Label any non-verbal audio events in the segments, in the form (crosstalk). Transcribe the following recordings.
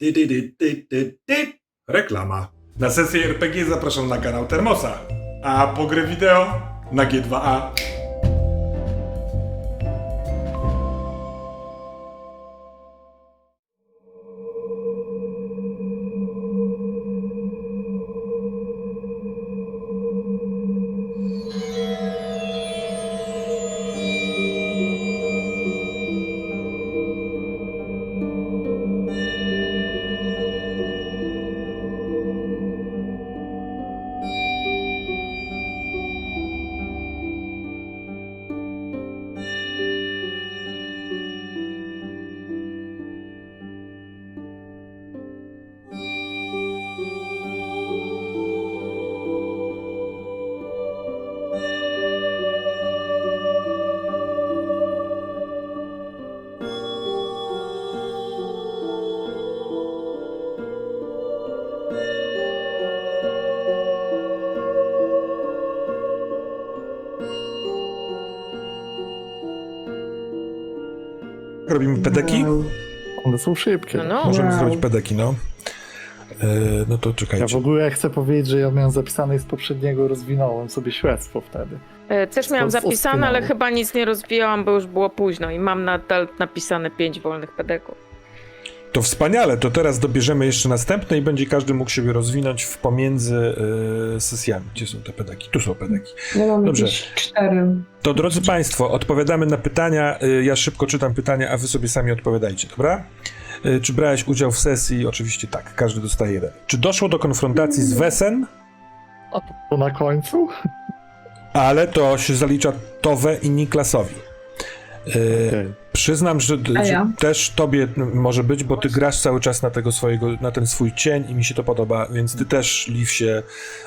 Ty, ty, ty, ty, ty, ty. Reklama. Na sesję RPG zapraszam na kanał Termosa, a po grę wideo na G2A. Robimy pedeki? One są szybkie. No, no. Możemy Wow. zrobić pedeki, no. E, no to Ja czekajcie. w ogóle chcę powiedzieć, że ja miałem zapisane i z poprzedniego rozwinąłem sobie śledztwo wtedy. E, Też miałam zapisane, ale chyba nic nie rozwijałam, bo już było późno i mam nadal napisane pięć wolnych pedeków. To wspaniale, to teraz dobierzemy jeszcze następne i będzie każdy mógł siebie rozwinąć w pomiędzy e, sesjami. Gdzie są te pedeki? Tu są pedeki. Ja mam Dobrze. cztery. To drodzy Państwo, odpowiadamy na pytania. Y, Ja szybko czytam pytania, a Wy sobie sami odpowiadajcie, dobra? Y, Czy brałeś udział w sesji? Oczywiście tak, każdy dostaje jeden. Czy doszło do konfrontacji z Wesen, A to, na końcu? ale to się zalicza Towe i Niklasowi? Y, Okej. Przyznam, że, A że ja? też tobie może być, bo ty grasz cały czas na tego swojego, na ten swój cień i mi się to podoba, więc ty też, Liv, się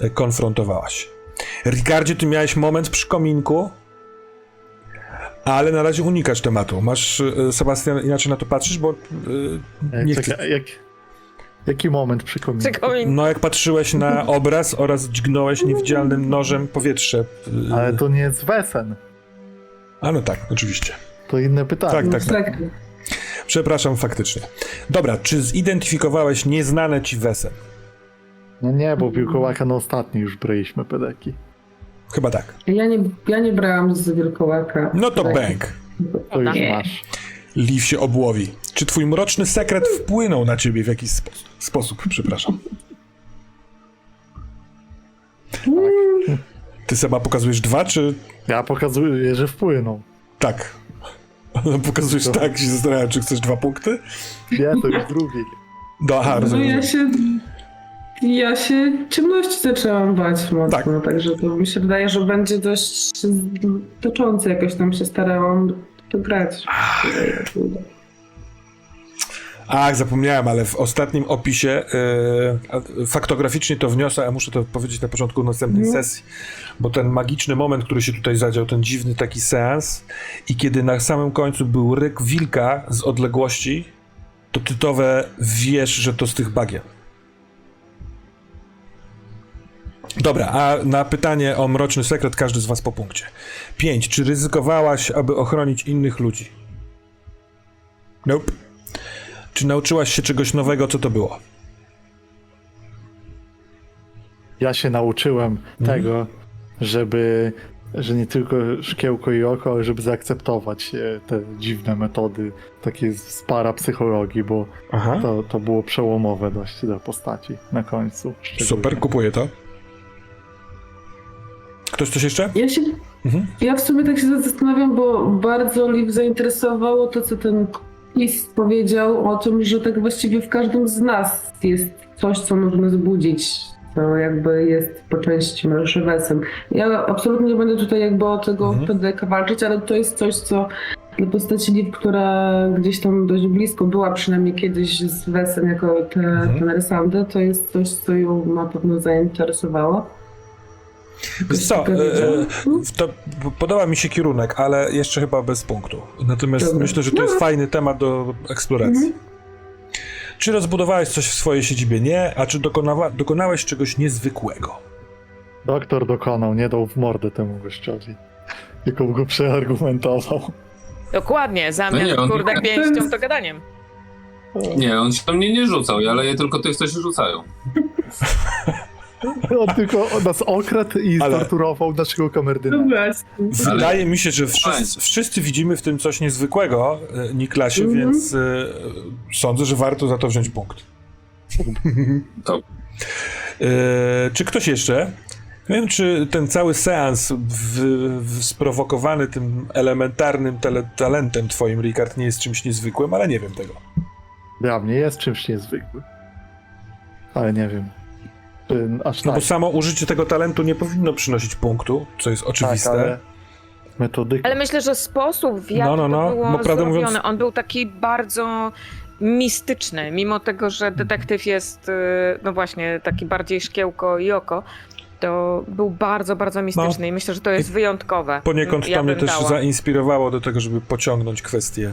e, konfrontowałaś. Ricardzie, ty miałeś moment przy kominku, ale na razie unikasz tematu. Masz, e, Sebastian, inaczej na to patrzysz, bo e, nie jak, jaki moment przy kominku? Czekaj, No jak patrzyłeś na (laughs) obraz oraz dźgnąłeś niewidzialnym nożem powietrze. Ale to nie jest wesen. A no tak, oczywiście. To inne pytanie. Tak, tak, tak. Tak. Przepraszam, faktycznie. Dobra, czy zidentyfikowałeś nieznane ci wesen? No nie, bo Wilkołaka na ostatni już braliśmy pedeki. Chyba tak. Ja nie, ja nie brałam z wielkołaka. No to Tak. bęk. To już Nie. masz. Liv się obłowi. Czy twój mroczny sekret wpłynął na ciebie w jakiś spo sposób? Przepraszam. Ty Seba pokazujesz dwa, czy Ja pokazuję, że wpłynął. tak? (laughs) Pokazujesz To- tak, się zastanawiam, czy chcesz dwa punkty? Nie, to już drugi. No, aha, No ja się... Ja się ciemności zaczęłam bać mocno, Tak. także to mi się wydaje, że będzie dość toczące. Jakoś tam się starałam to grać. Ach, zapomniałem, ale w ostatnim opisie yy, faktograficznie to wniosę, a muszę to powiedzieć na początku następnej Mhm. sesji, bo ten magiczny moment, który się tutaj zadział, ten dziwny taki seans i kiedy na samym końcu był ryk wilka z odległości, to tytowe wiesz, że to z tych bagien. Dobra, a na pytanie o mroczny sekret każdy z was po punkcie. 5. Czy ryzykowałaś, aby ochronić innych ludzi? Nope. Czy nauczyłaś się czegoś nowego, co to było? Ja się nauczyłem Mhm. tego, żeby, że nie tylko szkiełko i oko, ale żeby zaakceptować e, te dziwne metody takie z parapsychologii, bo Aha. to, to było przełomowe dość dla postaci na końcu. Super, kupuję to. Ktoś coś jeszcze? Ja się... Mhm. Ja w sumie tak się zastanawiam, bo bardzo Liv zainteresowało to, co ten list powiedział o tym, że tak właściwie w każdym z nas jest coś, co można zbudzić. To jakby jest po części mężczyzn. Ja absolutnie nie będę tutaj jakby o tego Mhm. PDK walczyć, ale to jest coś, co dla postaci Liv, która gdzieś tam dość blisko była, przynajmniej kiedyś z Wesem jako te, Mhm. ten to jest coś, co ją na pewno zainteresowało. Wiesz co, e, e, to podoba mi się kierunek, ale jeszcze chyba bez punktu. Natomiast Dobra. myślę, że to jest Dobra. fajny temat do eksploracji. Mhm. Czy rozbudowałeś coś w swojej siedzibie? Nie. A czy dokonawa- dokonałeś czegoś niezwykłego? Doktor dokonał, nie dał w mordę temu gościowi. Tylko go przeargumentował. dokładnie, zamiast No nie, on- kurde To pięścią jest- to gadaniem. Nie, on się do mnie nie rzucał, ja leję tylko tych, co się rzucają. (laughs) (laughs) On tylko nas okradł i Ale- torturował naszego No kamerdyna. właśnie. Wydaje mi się, że wszyscy, wszyscy widzimy w tym coś niezwykłego, e, Niklasie, Mhm. więc e, sądzę, że warto za to wziąć punkt. To E, czy ktoś jeszcze? Nie wiem, czy ten cały seans w, w, sprowokowany tym elementarnym tele, talentem twoim, Rikard, nie jest czymś niezwykłym, ale nie wiem tego. Dla mnie jest czymś niezwykłym. Ale nie wiem. Aż No tak. bo samo użycie tego talentu nie powinno przynosić punktu, co jest oczywiste. Tak, ale metodyka. Ale myślę, że sposób, w jaki No, no, no. to było No, zrobione, mówiąc- on był taki bardzo mistyczny, mimo tego, że detektyw jest, y, no właśnie, taki bardziej szkiełko i oko, to był bardzo, bardzo mistyczny i myślę, że to jest wyjątkowe. Poniekąd Ja to mnie też dała. zainspirowało do tego, żeby pociągnąć kwestię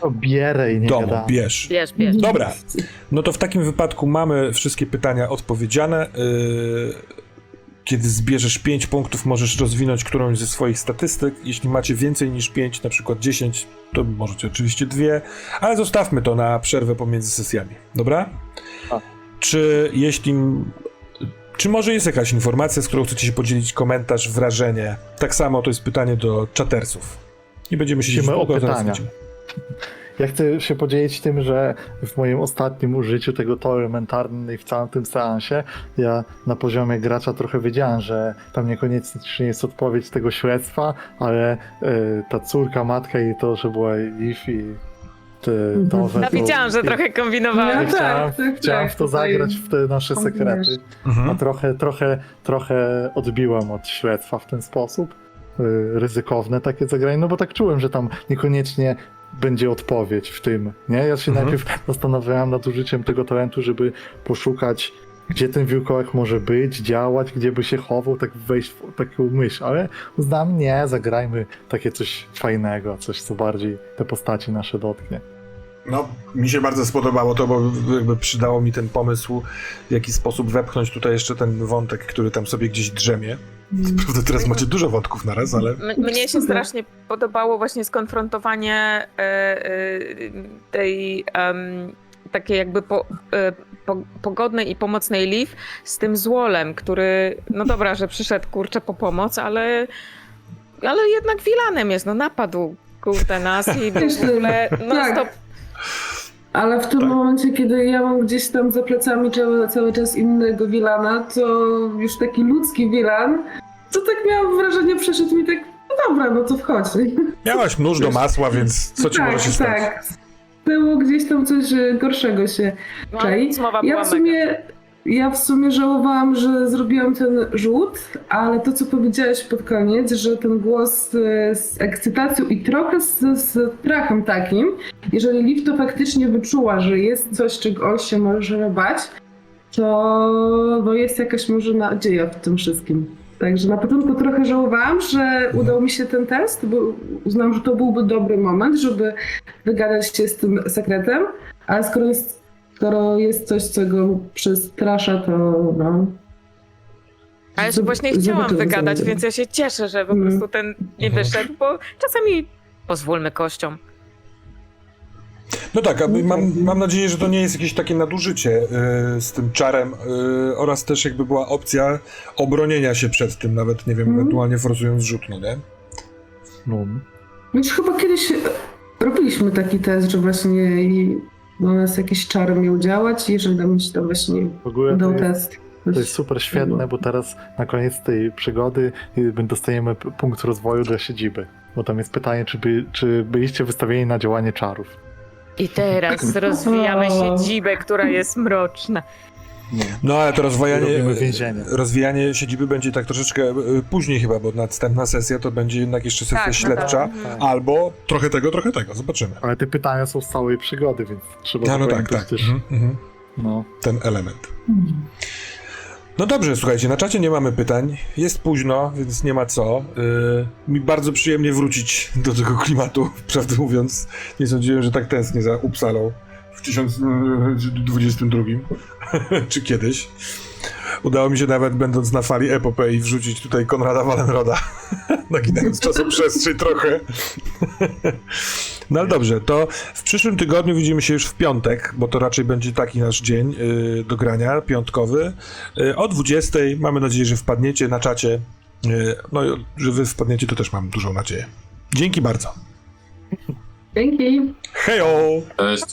To bierę i nie domu. gadam. Bierz. Bierz, bierz. Dobra, no to w takim wypadku mamy wszystkie pytania odpowiedziane. Yy, Kiedy zbierzesz 5 punktów, możesz rozwinąć którąś ze swoich statystyk. Jeśli macie więcej niż 5, na przykład 10, to możecie oczywiście dwie, ale zostawmy to na przerwę pomiędzy sesjami. Dobra? Tak. Czy jeśli. Czy może jest jakaś informacja, z którą chcecie się podzielić, komentarz, wrażenie? Tak samo to jest pytanie do czatersów. Nie będziemy się Prosimy o pytania. będziemy. Ja chcę się podzielić tym, że w moim ostatnim użyciu tego toru elementarnej w całym tym seansie, ja na poziomie gracza trochę wiedziałem, że tam niekoniecznie jest odpowiedź tego śledztwa, ale y, ta córka, matka i to, że była Liv i te, to, Mhm. że No, to- widziałam, że trochę kombinowałeś. Ja chciałem, tak, tak, chciałem tak, w to zagrać w te nasze kombinujesz. sekrety. Mhm. A trochę, trochę, trochę odbiłem od śledztwa w ten sposób. Y, Ryzykowne takie zagranie, no bo tak czułem, że tam niekoniecznie będzie odpowiedź w tym, nie? Ja się Mhm. najpierw zastanawiałem nad użyciem tego talentu, żeby poszukać, gdzie ten wilkołak może być, działać, gdzie by się chował, tak wejść w taką myśl, ale uznałem, nie, zagrajmy takie coś fajnego, coś, co bardziej te postaci nasze dotknie. No, mi się bardzo spodobało to, bo jakby przydało mi ten pomysł, w jaki sposób wepchnąć tutaj jeszcze ten wątek, który tam sobie gdzieś drzemie. Prawda, teraz macie dużo wątków na raz, ale... M- Mnie się strasznie podobało właśnie skonfrontowanie e, e, tej takiej jakby po, e, po, pogodnej i pomocnej Liv z tym złolem, który, no dobra, że przyszedł kurczę po pomoc, ale, ale jednak wilanem jest, no napadł kurde nas i w ogóle no Tak. stop. Ale w tym Tak. momencie, kiedy ja mam gdzieś tam za plecami cały, cały czas innego Wilana, to już taki ludzki Wilan, to tak miałam wrażenie, przeszedł mi tak, no dobra, no to wchodź. (laughs) Miałaś nóż do masła, więc co ci tak, może się stać? tak. Było gdzieś tam coś e, gorszego się No, czai. Ja była w mega. Ja w sumie żałowałam, że zrobiłam ten rzut, ale to, co powiedziałeś pod koniec, że ten głos e, z ekscytacją i trochę z, z strachem takim, jeżeli Liv to faktycznie wyczuła, że jest coś, czego on się może bać, to no jest jakaś może nadzieja w tym wszystkim. Także na początku trochę żałowałam, że udał mi się ten test, bo uznałam, że to byłby dobry moment, żeby wygadać się z tym sekretem, ale skoro jest, skoro jest coś, co go przestrasza, to no... A ja się zob- właśnie chciałam wygadać, więc ja się cieszę, że po Mm. prostu ten nie Mhm. wyszedł, bo czasami pozwólmy kościom. No tak, aby- mam, Mhm. mam nadzieję, że to nie jest jakieś takie nadużycie y, z tym czarem y, oraz też jakby była opcja obronienia się przed tym, nawet, nie wiem, Mhm. ewentualnie forsując rzut, no nie? No. Już chyba kiedyś robiliśmy taki test, że właśnie i na nas jakiś czar miał działać i jeżeli nam się to właśnie W ogóle to jest, test. to jest super świetne, bo teraz na koniec tej przygody y, dostajemy punkt rozwoju dla siedziby. Bo tam jest pytanie, czy, by, czy byliście wystawieni na działanie czarów. I teraz (laughs) rozwijamy siedzibę, która jest mroczna. Nie. No ale to rozwijanie, rozwijanie siedziby będzie tak troszeczkę y, później chyba, bo następna sesja to będzie jednak jeszcze sesja Tak, no śledcza, tak. Mhm. albo trochę tego, trochę tego, zobaczymy. Ale te pytania są z całej przygody, więc trzeba No, no tak, tak, też. mhm, mhm. No. ten element. No dobrze, słuchajcie, na czacie nie mamy pytań. Jest późno, więc nie ma co. Yy, mi bardzo przyjemnie wrócić do tego klimatu. (laughs) Prawdę mówiąc, nie sądziłem, że tak tęsknię za Upsalą w 1022 (laughs) czy kiedyś. Udało mi się nawet, będąc na fali epopei, wrzucić tutaj Konrada Wallenroda, (laughs) naginając (laughs) czasoprzestrzeń trochę. No ale dobrze, to w przyszłym tygodniu widzimy się już w piątek, bo to raczej będzie taki nasz dzień y, do grania, piątkowy. Y, o 20. Mamy nadzieję, że wpadniecie na czacie. Y, no i że wy wpadniecie, to też mam dużą nadzieję. Dzięki bardzo. Dzięki. Hejo! Cześć.